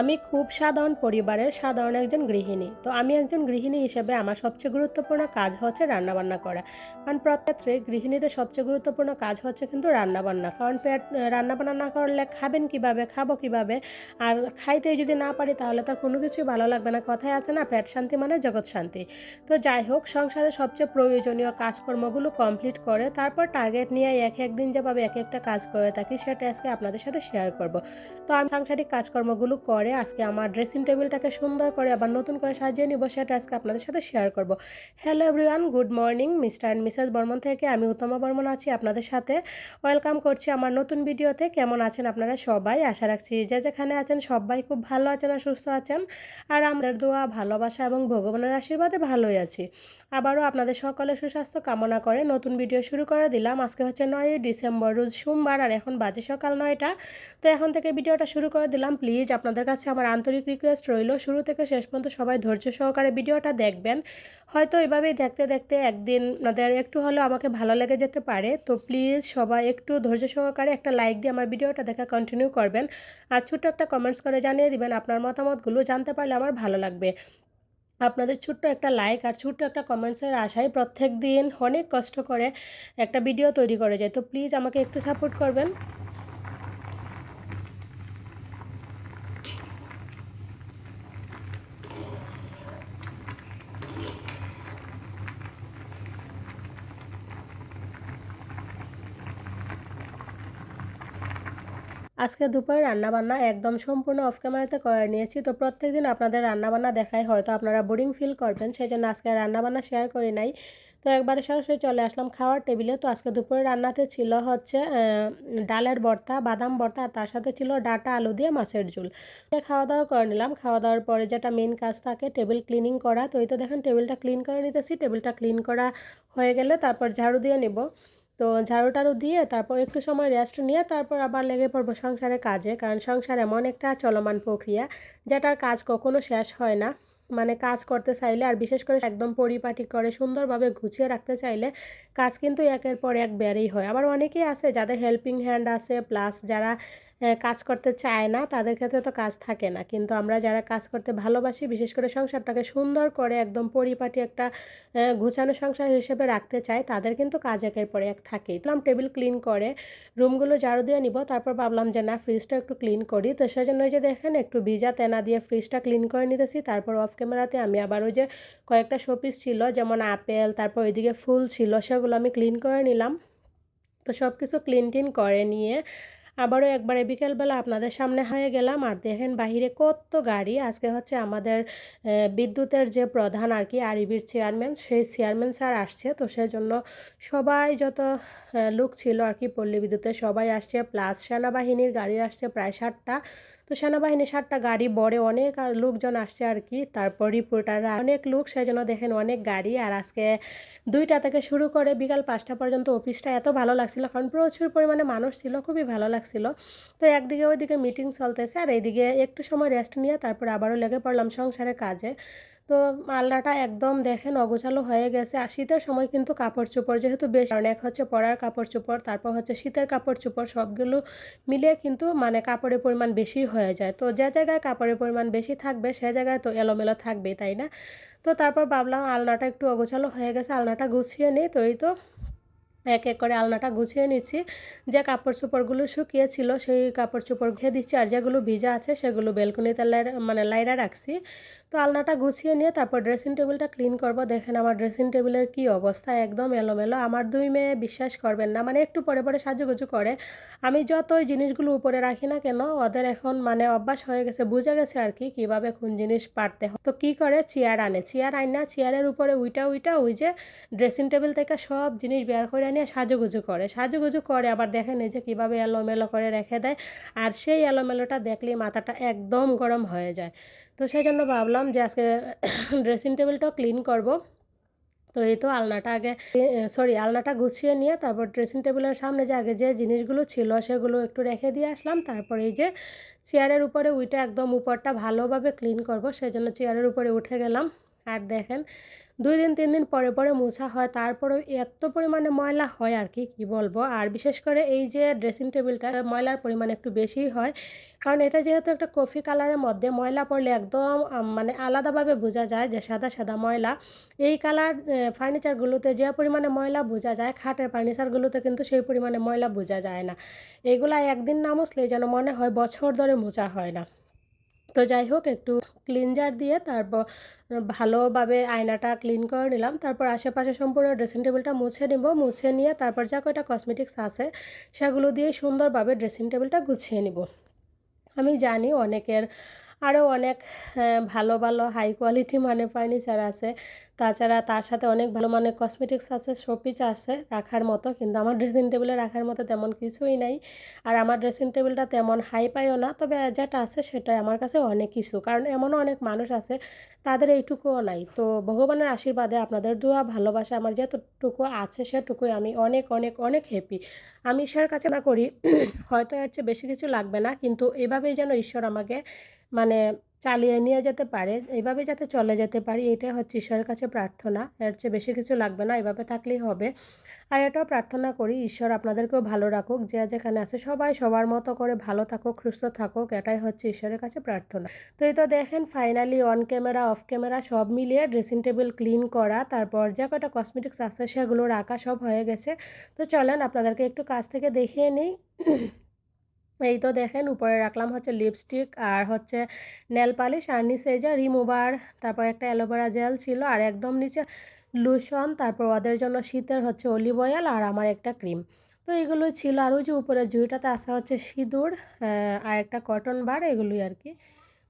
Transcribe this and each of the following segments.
আমি খুব সাধারণ পরিবারের সাধারণ একজন গৃহিণী। তো আমি একজন গৃহিণী হিসেবে আমার সবচেয়ে গুরুত্বপূর্ণ কাজ হচ্ছে রান্নাবান্না করা। কারণ প্রত্যেকত্রে গৃহিণীদের সবচেয়ে গুরুত্বপূর্ণ কাজ হচ্ছে কিন্তু রান্নাবান্না। কারণ পেট রান্নাবান্না না করলে খাবেন কীভাবে, খাব কীভাবে, আর খাইতে যদি না পারি তাহলে তার কোনো কিছুই ভালো লাগবে না। কথায় আছে না, পেট শান্তি মানে জগৎ শান্তি। তো যাই হোক সংসারের সবচেয়ে প্রয়োজনীয় কাজকর্মগুলো কমপ্লিট করে তারপর টার্গেট নিয়ে এক একদিন যেভাবে এক একটা কাজ করে থাকি, সেটা আজকে আপনাদের সাথে শেয়ার করব। তো আমি সাংসারিক কাজকর্মগুলো করে আজকে আমার ড্রেসিং টেবিলটাকে সুন্দর করে আবার নতুন করে সাজিয়ে নিব, সেটা আজকে আপনাদের সাথে শেয়ার করব। Hello everyone good morning mister and Mrs Barman থেকে আমি উত্তমা বর্মন আছি আপনাদের সাথে। ওয়েলকাম করছি আমার নতুন ভিডিওতে কেমন আছেন আপনারা সবাই? আশা রাখছি যে যেখানে আছেন সবাই খুব ভালো আছেন আর সুস্থ আছেন। আর আমাদের দোয়া, ভালোবাসা এবং ভগবানের আশীর্বাদে ভালোই আছি। আবারও আপনাদের সকলে সুস্বাস্থ্য কামনা করে নতুন ভিডিও শুরু করে দিলাম। আজকে হচ্ছে নয় ডিসেম্বর, রোজ সোমবার আর এখন বাজে সকাল নয়টা। তো এখন থেকে ভিডিওটা শুরু করে দিলাম। প্লিজ আপনাদের কাছে আমার আন্তরিক রিকোয়েস্ট রইল, শুরু থেকে শেষ পর্যন্ত সবাই ধৈর্য সহকারে ভিডিওটা দেখবেন। হয়তো এভাবেই দেখতে দেখতে একদিন আপনাদের একটু হলেও আমাকে ভালো লেগে যেতে পারে। তো প্লিজ সবাই একটু ধৈর্য সহকারে একটা লাইক দিয়ে আমার ভিডিওটা দেখা কন্টিনিউ করবেন। আর ছোট্ট একটা কমেন্টস করে জানিয়ে দিবেন আপনার মতামতগুলো জানতে পারলে আমার ভালো লাগবে। আপনাদের ছোট্ট একটা লাইক আর ছোট্ট একটা কমেন্টসের আশায় প্রত্যেক দিন অনেক কষ্ট করে একটা ভিডিও তৈরি করে যায়। তো প্লিজ আমাকে একটু সাপোর্ট করবেন। আজকে দুপুরে রান্নাবান্না একদম সম্পূর্ণ অফ ক্যামেরাতে করে নিয়েছি। তো প্রত্যেক দিন আপনাদের রান্নাবান্না দেখাই, হয়তো আপনারা বোরিং ফিল করবেন সেই জন্য আজকে রান্নাবান্না শেয়ার করি নাই। তো একবারে সরাসরি চলে আসলাম খাওয়ার টেবিলে তো আজকে দুপুরে রান্নাতে ছিল হচ্ছে ডালের ভর্তা, বাদাম ভর্তা, আর তার সাথে ছিল ডাটা আলু দিয়ে মাছের ঝোল। খাওয়া দাওয়া করে নিলাম। খাওয়া দাওয়ার পরে যেটা মেন কাজ থাকে টেবিল ক্লিনিং করা। তো এই তো দেখেন টেবিলটা ক্লিন করে নিতেছি। টেবিলটা ক্লিন করা হয়ে গেলে তারপর ঝাড়ু দিয়ে নেব। তো ঝাড়ু টাড়ু দিয়ে তারপর একটু সময় রেস্ট নিয়ে তারপর আবার লেগে পড়ব সংসারের কাজে। কারণ সংসার এমন একটা চলমান প্রক্রিয়া, যেটার কাজ কখনো শেষ হয় না। মানে কাজ করতে চাইলে আর বিশেষ করে একদম পরিপাটি করে, সুন্দরভাবে গুছিয়ে রাখতে চাইলে কাজ কিন্তু একের পর এক বেড়েই হয়। আবার অনেকেই আছে যাদের হেল্পিং হ্যান্ড আছে প্লাস যারা কাজ করতে চায় না, তাদের ক্ষেত্রে তো কাজ থাকে না। কিন্তু আমরা যারা কাজ করতে ভালোবাসি, বিশেষ করে সংসারটাকে সুন্দর করে একদম পরিপাটি একটা গুছানো সংসার হিসেবে রাখতে চাই তাদের কিন্তু কাজ একের পরে এক থাকেই। তো টেবিল ক্লিন করে রুমগুলো ঝাড়ু দিয়ে নিব, তারপর ভাবলাম যে না ফ্রিজটা একটু ক্লিন করি। তো সেজন্য যে দেখেন, একটু ভিজা তেনা দিয়ে ফ্রিজটা ক্লিন করে নিতেছি। তারপর অফ ক্যামেরাতে আমি আবার ওই যে কয়েকটা শোপিস ছিল, যেমন আপেল, তারপর ওইদিকে ফুল ছিল, সেগুলো আমি ক্লিন করে নিলাম। তো সব কিছু ক্লিন টিন করে নিয়ে আবারও একবারে বিকেলবেলা আপনাদের সামনে হয়ে গেলাম। আর দেখেন বাহিরে কত গাড়ি। আজকে হচ্ছে আমাদের বিদ্যুতের যে প্রধান আর কি আরিবির চেয়ারম্যান, সেই চেয়ারম্যান স্যার আসছে। তো সেজন্য সবাই যত লোক ছিল আর কি পল্লী বিদ্যুতের সবাই আসছে। প্লাস সেনাবাহিনীর গাড়ি আসছে প্রায় ষাটটা তো সেনাবাহিনীর ষাটটা গাড়ি বড়ে অনেক লোকজন আসছে আর কি। তারপর রিপোর্টাররা অনেক লোক, সেজন্য দেখেন অনেক গাড়ি। আর আজকে দুইটা থেকে শুরু করে বিকাল পাঁচটা পর্যন্ত অফিসটা এত ভালো লাগছিল। কারণ প্রচুর পরিমাণে মানুষ ছিল, খুবই ভালো লাগছিল। তো একদিকে ওইদিকে মিটিং চলতেছে আর এইদিকে একটু সময় রেস্ট নিয়ে তারপর আবারও লেগে পড়লাম সংসারের কাজে। তো আলনাটা একদম দেখেন অগোছালো হয়ে গেছে আর শীতের সময় কিন্তু কাপড় চোপড় যেহেতু বেশ অনেক হচ্ছে পরার কাপড় চোপড়, তারপর হচ্ছে শীতের কাপড় চোপড় সবগুলো মিলে কিন্তু মানে কাপড়ের পরিমাণ বেশি হয়ে যায়। তো যে জায়গায় কাপড়ের পরিমাণ বেশি থাকবে সে জায়গায় তো এলোমেলো থাকবেই, তাই না? তো তারপর ভাবলাম আলনাটা একটু অগোছালো হয়ে গেছে, আলনাটা গুছিয়ে নিই, তো এই তো এক এক করে আলনাটা গুছিয়ে নিচ্ছি। যে কাপড় চোপড়গুলো শুকিয়েছিল সেই কাপড় চোপড় ঘিয়ে দিচ্ছি আর যেগুলো ভিজা আছে, সেগুলো বেলকনিতে মানে লাইরা রাখছি। তো আলনাটা গুছিয়ে নিয়ে তারপর ড্রেসিং টেবিলটা ক্লিন করব। দেখেন আমার ড্রেসিং টেবিলের কি অবস্থা, একদম এলোমেলো। আমার দুই মেয়ে বিশ্বাস করবেন না মানে একটু পরে পরে সাজুগুজু করে। আমি যতই জিনিসগুলো উপরে রাখি না কেন, ওদের এখন মানে অভ্যাস হয়ে গেছে, বুঝে গেছে আর কি, কীভাবে কোন জিনিস পারতে হয়। তো কী করে? চেয়ার আনে। চেয়ার আন না চেয়ারের উপরে উইটা উইটা ওই যে ড্রেসিং টেবিল থেকে সব জিনিস বের করে নিয়ে সাজুগুজু করে। সাজুগুজু করে, আবার দেখেন এই যে কীভাবে এলোমেলো করে রেখে দেয়। আর সেই এলোমেলোটা দেখলেই মাথাটা একদম গরম হয়ে যায়। তো সেই জন্য ভাবলাম যে আজকে ড্রেসিং টেবিলটাও ক্লিন করব। তো এই তো আলনাটা আগে সরি আলনাটা গুছিয়ে নিয়ে তারপর ড্রেসিং টেবিলের সামনে যে আগে যে জিনিসগুলো ছিল সেগুলো একটু রেখে দিয়ে আসলাম। তারপর এই যে চেয়ারের উপরে উইটা একদম উপরটা ভালোভাবে ক্লিন করব। সেই জন্য চেয়ারের উপরে উঠে গেলাম। আর দেখেন দুই দিন, তিন দিন পরে পরে মোছা হয়, তারপরেও এত পরিমাণে ময়লা হয় আর কি, কী বলব? আর বিশেষ করে এই যে ড্রেসিং টেবিলটা ময়লার পরিমাণ একটু বেশিই হয়, কারণ এটা যেহেতু একটা কফি কালারের মধ্যে, ময়লা পড়লে একদম মানে আলাদাভাবে বোঝা যায় যে সাদা সাদা ময়লা। এই কালার ফার্নিচারগুলোতে যে পরিমাণে ময়লা বোঝা যায়, খাটের ফার্নিচারগুলোতে কিন্তু সেই পরিমাণে ময়লা বোঝা যায় না। এগুলা একদিন না মুছলে যেন মনে হয় বছর ধরে মোছা হয় না। তো যাই হোক, একটু ক্লিনজার দিয়ে তারপর ভালোভাবে আয়নাটা ক্লিন করে নিলাম। তারপর আশেপাশে সম্পূর্ণ ড্রেসিং টেবিলটা মুছে নিব। মুছে নিয়ে তারপর যা কয়টা কসমেটিক্স আছে, সেগুলো দিয়ে সুন্দরভাবে ড্রেসিং টেবিলটা গুছিয়ে নিব। আমি জানি অনেকের আরও অনেক ভালো ভালো হাই কোয়ালিটি মানে ফার্নিচার আছে। তাছাড়া তার সাথে অনেক ভালো মানের কসমেটিক্স আছে শোপিস আছে রাখার মতো, কিন্তু আমার ড্রেসিং টেবিলে রাখার মতো তেমন কিছুই নাই। আর আমার ড্রেসিং টেবিলটা তেমন হাই পাইও না, তবে যেটা আছে সেটা আমার কাছে অনেক কিছু। কারণ এমনও অনেক মানুষ আছে, তাদের এইটুকুও নাই। তো ভগবানের আশীর্বাদে আপনাদের দোয়া, ভালোবাসা আমার যতটুকু আছে সেটুকুই আমি অনেক অনেক অনেক হ্যাপি আমি ঈশ্বরের কাছে না করি, হয়তো এর চেয়ে বেশি কিছু লাগবে না, কিন্তু এভাবেই যেন ঈশ্বর আমাকে মানে চালিয়ে নিয়ে যেতে পারে, এইভাবে যাতে চলে যেতে পারি এটাই হচ্ছে ঈশ্বরের কাছে প্রার্থনা। এর চেয়ে বেশি কিছু লাগবে না এভাবে থাকলেই হবে। আর এটাও প্রার্থনা করি, ঈশ্বর আপনাদেরকেও ভালো রাখুক, যে যেখানে আছে সবাই সবার মতো করে ভালো থাকুক, সুস্থ থাকুক, এটাই হচ্ছে ঈশ্বরের কাছে প্রার্থনা। তো এই তো দেখেন finally on camera off camera সব মিলিয়ে ড্রেসিং টেবিল ক্লিন করা, তারপর যে কটা কসমেটিক্স আছে সেগুলো রাখা সব হয়ে গেছে। তো চলেন, আপনাদেরকে একটু কাছ থেকে দেখিয়ে নিই। এই তো দেখেন, উপরে রাখলাম হচ্ছে লিপস্টিক আর হচ্ছে নেল পালিশ আর নিচে যে রিমুভার তারপর একটা অ্যালোভেরা জেল ছিল আর একদম নিচে লোশন তারপর ওদের জন্য শীতের হচ্ছে অলিভ অয়েল আর আমার একটা ক্রিম তো এগুলোই ছিল আর ওই যে উপরে জুইটাতে আসা হচ্ছে সিঁদুর আর একটা কটন বার এগুলোই আর কি।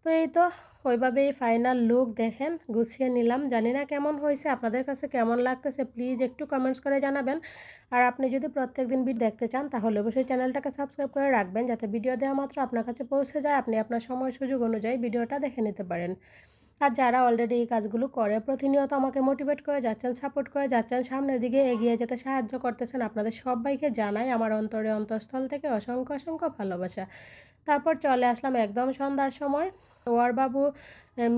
তো এই তো ওইভাবেই ফাইনাল লুক দেখেন, গুছিয়ে নিলাম। জানি না কেমন হয়েছে, আপনাদের কাছে কেমন লাগতেছে প্লিজ একটু কমেন্টস করে জানাবেন। আর আপনি যদি প্রত্যেক দিন ভিডিও দেখতে চান, তাহলে অবশ্যই চ্যানেলটাকে সাবস্ক্রাইব করে রাখবেন, যাতে ভিডিও দেওয়া মাত্র আপনার কাছে পৌঁছে যায়, আপনি আপনার সময় সুযোগ অনুযায়ী ভিডিওটা দেখে নিতে পারেন। আর যারা অলরেডি এই কাজগুলো করে, প্রতিনিয়ত আমাকে মোটিভেট করে যাচ্ছেন সাপোর্ট করে যাচ্ছেন, সামনের দিকে এগিয়ে যেতে সাহায্য করতেছেন, আপনাদের সবাইকে জানাই আমার অন্তরে অন্তঃস্থল থেকে অসংখ্য অসংখ্য ভালোবাসা। তারপর চলে আসলাম একদম সন্ধ্যার সময়। ওর বাবু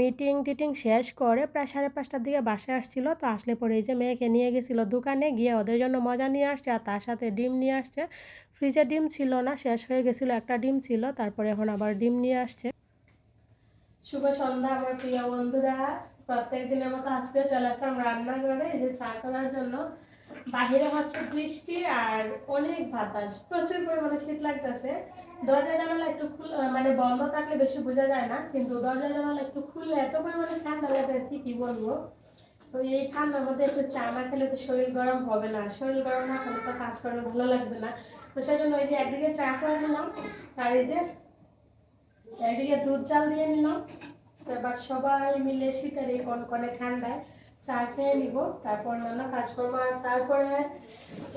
মিটিং টিটিং শেষ করে প্রায় সাড়ে পাঁচটার দিকে বাসায় আসছিল। তো আসলে পরে এই যে মেয়েকে নিয়ে গেছিল দোকানে, গিয়ে ওদের জন্য মজা নিয়ে আসছে আর তার সাথে ডিম নিয়ে আসছে। ফ্রিজে ডিম ছিল না, শেষ হয়ে গেছিল একটা ডিম ছিল, তারপরে এখন আবার ডিম নিয়ে আসছে। শুভ সন্ধ্যা আমার প্রিয় বন্ধুরা। প্রত্যেক দিনের মতো আজকে চলে আসলাম রান্নাঘরে এই যে চা করার জন্য। বাহিরে হচ্ছে বৃষ্টি আর অনেক বাতাস, প্রচুর পরিমাণে শীত লাগতেছে। দরজা জানালা একটু খুল মানে বন্ধ থাকলে বেশি বোঝা যায় না, কিন্তু দরজা জানালা একটু খুললে এত পরিমাণে ঠান্ডা লাগে কি কি বলব? তো এই ঠান্ডার মধ্যে একটু চা না খেলে তো শরীর গরম হবে না, শরীর গরম না হলে তো কাজ করতে ভালো লাগবে না। তো সেই জন্য ওই যে একদিকে চা করে নিলাম, আর এই যে এদিকে দুধ চাল দিয়ে নিলাম। এবার সবাই মিলে শীতের এই কনকনে ঠান্ডায় চা খেয়ে নিব, তারপর নানা কাজ করব আর তারপরে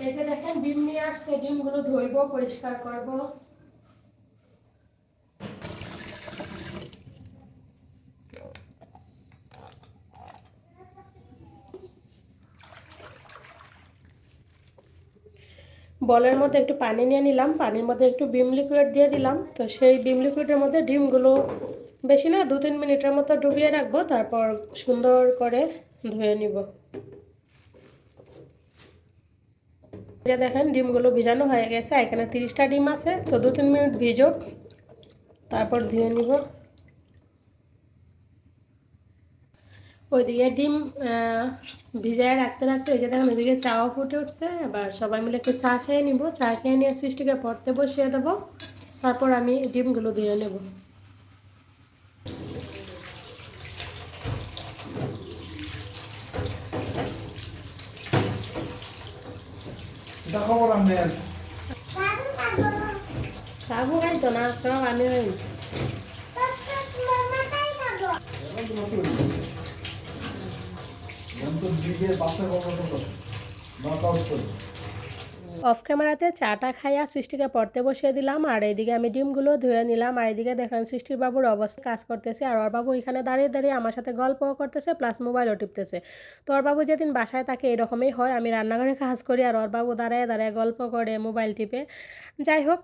এই যে দেখেন, ডিম নিয়ে আসছে, ডিমগুলো ধরবো পরিষ্কার করব। বলের মধ্যে একটু পানি নিয়ে নিলাম। পানির মধ্যে একটু বিম লিকুইড দিয়ে দিলাম। তো সেই বিম লিকুইডের মধ্যে ডিমগুলো বেশি না, দু তিন মিনিটের মতো ডুবিয়ে রাখব, তারপর সুন্দর করে ধুয়ে নিব। যে দেখেন, ডিমগুলো ভিজানো হয়ে গেছে। এখানে তিরিশটা ডিম আছে, তো দু তিন মিনিট ভিজুক, তারপর ধুয়ে নিব। ওইদিকে ডিম ভিজায় রাখতে রাখতে যে দেখেন ওইদিকে চাও ফুটে উঠছে। এবার সবাই মিলে একটু চা খেয়ে নিব। চা খেয়ে নিয়ে সৃষ্টিকে পড়তে বসিয়ে দেবো। তারপর আমি ডিমগুলো দিয়ে নেব। সাবু খাইতো না সব আমি হই তো দিকে বাচ্চা কত নক আউট অফ ক্যামেরাতে চাটা খাইয়া সৃষ্টিকে পড়তে বসিয়ে দিলাম, আর এইদিকে আমি ডিমগুলো ধুয়ে নিলাম, আর এইদিকে দেখেন সৃষ্টির বাবুর অবস্থা কাজ করতেছে, আর ওর বাবু এখানে দাঁড়িয়ে দাঁড়িয়ে আমার সাথে গল্পও করতেছে প্লাস মোবাইলও টিপতেছে। তো ওর বাবু যেদিন বাসায় থাকে এরকমই হয়, আমি রান্নাঘরে কাজ করি, আর ওর বাবু দাঁড়ায় দাঁড়ায় গল্প করে মোবাইল টিপে। যাই হোক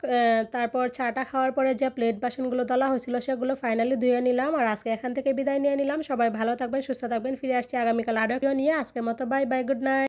তারপর চাটা খাওয়ার পরে যে প্লেট বাসনগুলো তোলা হয়েছিল, সেগুলো ফাইনালি ধুয়ে নিলাম, আর আজকে এখান থেকে বিদায় নিয়ে নিলাম। সবাই ভালো থাকবেন, সুস্থ থাকবেন, ফিরে আসছি আগামীকাল আরও নিয়ে। আজকের মতো বাই বাই গুড নাইট